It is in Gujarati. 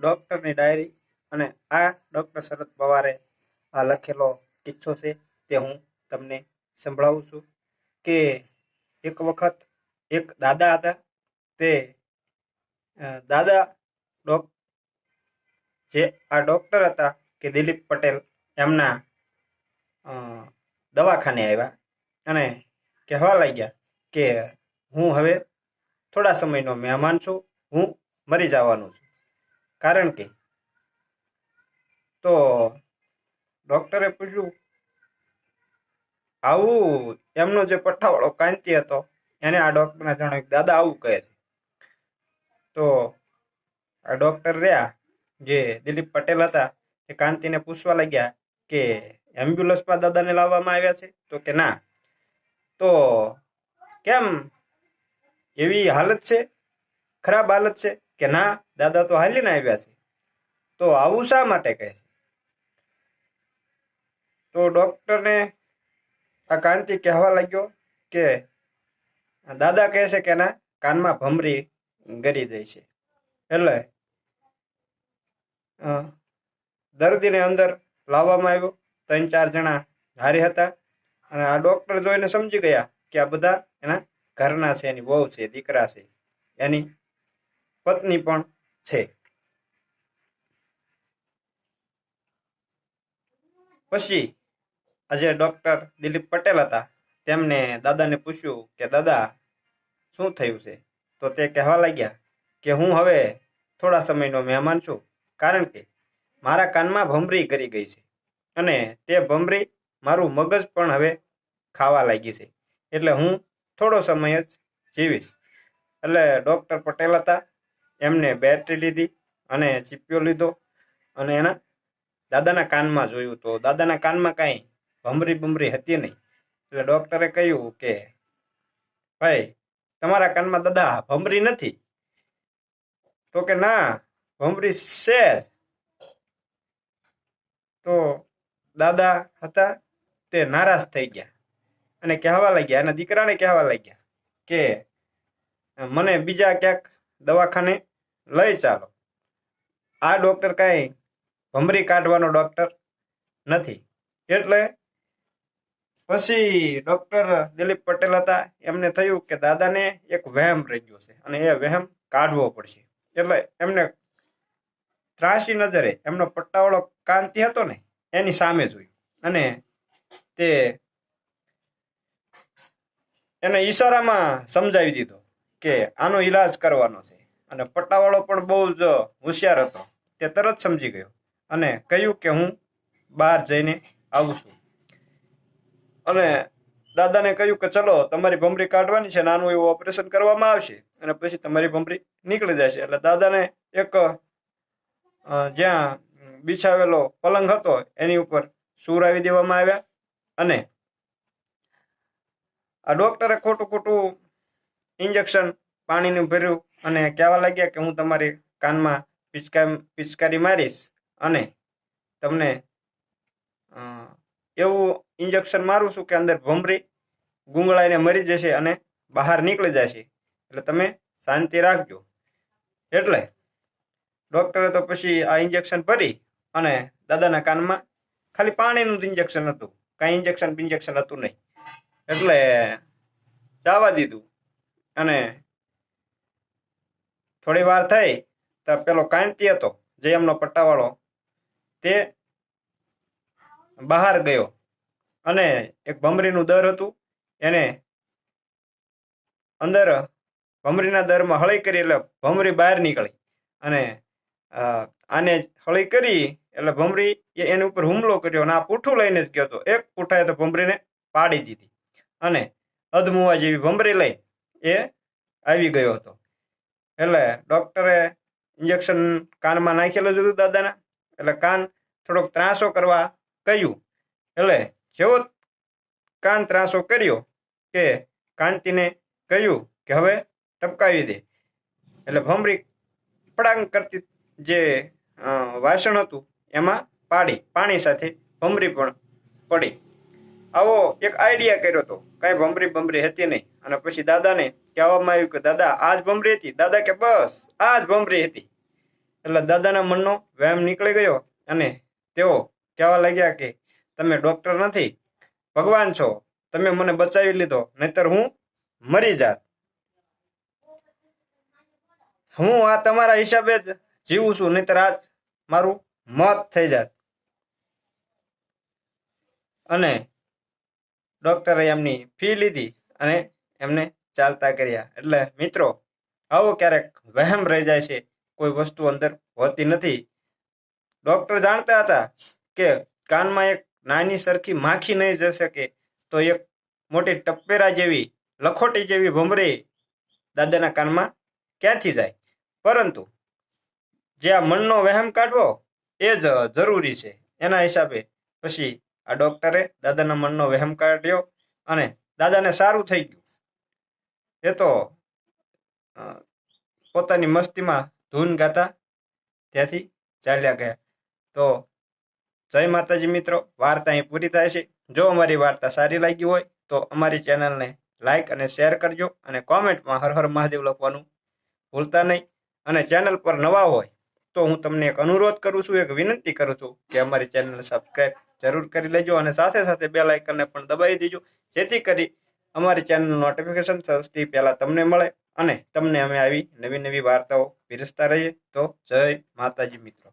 ડૉક્ટરની ડાયરી અને આ ડૉક્ટર શરદ પવારે આ લખેલો કિસ્સો છે તે હું તમને સંભળાવું છું કે એક વખત એક દાદા હતા તે દાદા ડોક, જે આ ડૉક્ટર હતા કે દિલીપ પટેલ એમના દવાખાને આવ્યા અને કહેવા લાગ્યા કે હું હવે થોડા સમયનો મહેમાન છું, હું મરી જવાનું છું. કારણ કે? તો ડૉક્ટરે પૂછ્યું, આવું એમનો જે પઠ્ઠાવાળો કાંતિ હતો, એને આ ડોક્ટરને જણાવ્યું દાદા, આવું કહે છે. તો આ ડોક્ટર રહ્યા, જે દિલીપ પટેલ હતા, એ કાંતિને પૂછવા લાગ્યા કે એમ્બ્યુલન્સમાં દાદાને લાવવામાં આવ્યા છે? તો કે, ના. તો કેમ? એવી હાલત છે? ખરાબ હાલત છે? કે ના? દાદા તો હાલીને આવ્યા છે. તો આવું શા માટે કહે છે? તો ડૉક્ટરને આ કાંતિ કહેવા લાગ્યો કે દાદા કહે છે કે ના કાનમાં ભમરી ગરી દે છે. એટલે દર્દીને અંદર લાવવામાં આવ્યો. ત્રણ ચાર જણા હારી હતા. અને આ ડૉક્ટર જોઈને સમજી ગયા કે આ બધા એના ઘરના છે, એની વહુ છે, દીકરા છે. એની પત્ની પણ છે. પછી આજે ડોક્ટર દિલીપ પટેલ હતા. તેમને દાદાને પૂછ્યું કે, દાદા, શું થયું છે? તો તે કહેવા લાગ્યા કે, હું હવે થોડા સમયનો મહેમાન છું. કારણ કે મારા કાનમાં ભમરી કરી ગઈ છે અને તે ભમરી મારું મગજ પણ હવે ખાવા લાગી છે. એટલે હું થોડો સમય જ જીવીશ. એટલે ડૉક્ટર પટેલ હતા. એમને બેટરી લીધી અને ચીપિયો લીધો અને એના દાદાના કાનમાં જોયું તો દાદાના કાનમાં કાંઈ ભમરી બમરી હતી નહીં. એટલે ડૉક્ટરે કહ્યું કે, ભાઈ, તમારા કાનમાં દાદા ભમરી નથી. તો કે, ના, ભમરી છે તો દાદા હતા તે નારાજ થઈ ગયા અને કહેવા લાગ્યા, એના દીકરાને કહેવા લાગ્યા કે, મને બીજા ક્યાંક દવાખાને લઈ ચાલો. આ ડૉક્ટર કાંઈ ભમરી કાઢવાનો ડૉક્ટર નથી. એટલે પછી ડૉક્ટર દિલીપ પટેલ હતા, એમને થયું કે દાદાને એક વહેમ રહી છે અને એ વહેમ કાઢવો પડશે. એટલે એમને ત્રાસી નજરે એમનો પટ્ટાવાળો કાંતિ હતો ને, એની સામે જોયું. અને તે એને ઈશારામાં સમજાવી દીધો કે આનો ઈલાજ કરવાનો છે. અને પટ્ટાવાળો પણ બહુ જ હોશિયાર હતો. તે તરત સમજી ગયો અને કહ્યું કે હું બહાર જઈને આવું છું. અને દાદાને કહ્યું કે ચલો, તમારી ભમરી કાઢવાની છે, નાનું એવું ઓપરેશન કરવામાં આવશે અને પછી તમારી ભમરી નીકળી જશે. એટલે દાદાને એક જ્યાં બિછાવેલો પલંગ હતો, એની ઉપર સુરાવી દેવામાં આવ્યા અને આ ડોક્ટરે ખોટું ખોટું ઇન્જેક્શન પાણીનું ભર્યું અને કહેવા લાગ્યા કે હું તમારી કાનમાં પિચકા, પિચકારી મારીશ અને તમને એવું ઇન્જેક્શન મારું છું કે અંદર ભમરી, ગુંગળાઈને મરી જશે અને બહાર નીકળી જશે. એટલે તમે શાંતિ રાખજો. એટલે ડૉક્ટરે તો પછી આ ઇન્જેક્શન ભરી અને દાદાના કાનમાં ખાલી પાણીનું જ ઇન્જેક્શન હતું. કાંઈ ઇન્જેક્શન બિન્જેક્શન હતું નહીં. એટલે જવા દીધું અને થોડી વાર થઈ, તો પેલો કાંતિ હતો, જે એમનો પટ્ટાવાળો, તે બહાર ગયો. અને એક ભમરીનું દર હતું, એને અંદર ભમરીના દરમાં હળી કરી એટલે ભમરી બહાર નીકળી. અને આને હળી કરી એટલે ભમરી એની ઉપર હુમલો કર્યો અને આ પૂઠું લઈને જ ગયો હતો. એક પૂઠાએ તો ભમરીને પાડી દીધી. અને અધમુવા જેવી ભમરી લઈ એ આવી ગયો હતો. એટલે ડૉક્ટરે ઇન્જેક્શન કાનમાં નાખેલું જ હતું દાદાના. એટલે કાન થોડોક ત્રાસો કરવા કહ્યું. એટલે જેવો કાન ત્રાસો કર્યો કે કાંતિને કહ્યું કે હવે ટપકાવી દે. એટલે ભમરી પડાંગ કરતી જે વાસણ હતું એમાં પાડી, પાણી સાથે ભમરી પણ પડી. આવો એક આઈડિયા કર્યો હતો કઈ ભમરી ભમરી હતી નહીં. અને પછી દાદાને કહેવામાં આવ્યું કે, દાદા આ જ ભમરી હતી. દાદા કે, બસ આ જ ભમરી હતી. એટલે દાદાના મનનો વ્યાયામ નીકળી ગયો અને તેઓ કહેવા લાગ્યા કે, તમે ડોક્ટર નથી, ભગવાન છો. તમે મને બચાવી લીધો, નહીતર હું મરી જાત. હું આ તમારા હિસાબે જ જીવું છું, નહીતર આજ મારું મોત થઈ જાત. અને ડોક્ટરે એમની ફી લીધી અને એમને ચાલતા કર્યા. એટલે મિત્રો, આવો ક્યારેક વહેમ રહી જાય છે. કોઈ વસ્તુ અંદર હોતી નથી. ડૉક્ટર જાણતા હતા કે કાનમાં એક નાની સરખી માખી નહીં જઈ શકે, તો એક મોટી ટપ્પેરા જેવી, લખોટી જેવી ભમરી દાદાના કાનમાં ક્યાંથી જાય? પરંતુ જે આ મનનો વહેમ કાઢવો એ જ જરૂરી છે. એના હિસાબે પછી આ ડોક્ટરે દાદાના મનનો વહેમ કાઢ્યો અને દાદાને સારું થઈ ગયું. એ તો પોતાની મસ્તીમાં ધૂન ગાતા ત્યાંથી ચાલ્યા ગયા. તો, જય માતાજી મિત્રો, વાર્તા અહીં પૂરી થાય છે. જો અમારી વાર્તા સારી લાગી હોય, તો અમારી ચેનલને લાઈક અને શેર કરજો અને કોમેન્ટમાં હર હર મહાદેવ લખવાનું ભૂલતા નહીં. અને ચેનલ પર નવા હોય, તો હું તમને એક અનુરોધ કરું છું, એક વિનંતી કરું છું કે અમારી ચેનલ સબસ્ક્રાઇબ જરૂર કરી લેજો અને સાથે સાથે બે લાઇકનને પણ દબાવી દેજો, જેથી કરી અમારી ચેનલ નોટિફિકેશન સૌથી પહેલાં તમને મળે અને તમને અમે આવી નવી નવી વાર્તાઓ પીરસતા રહીએ. તો જય માતાજી મિત્રો.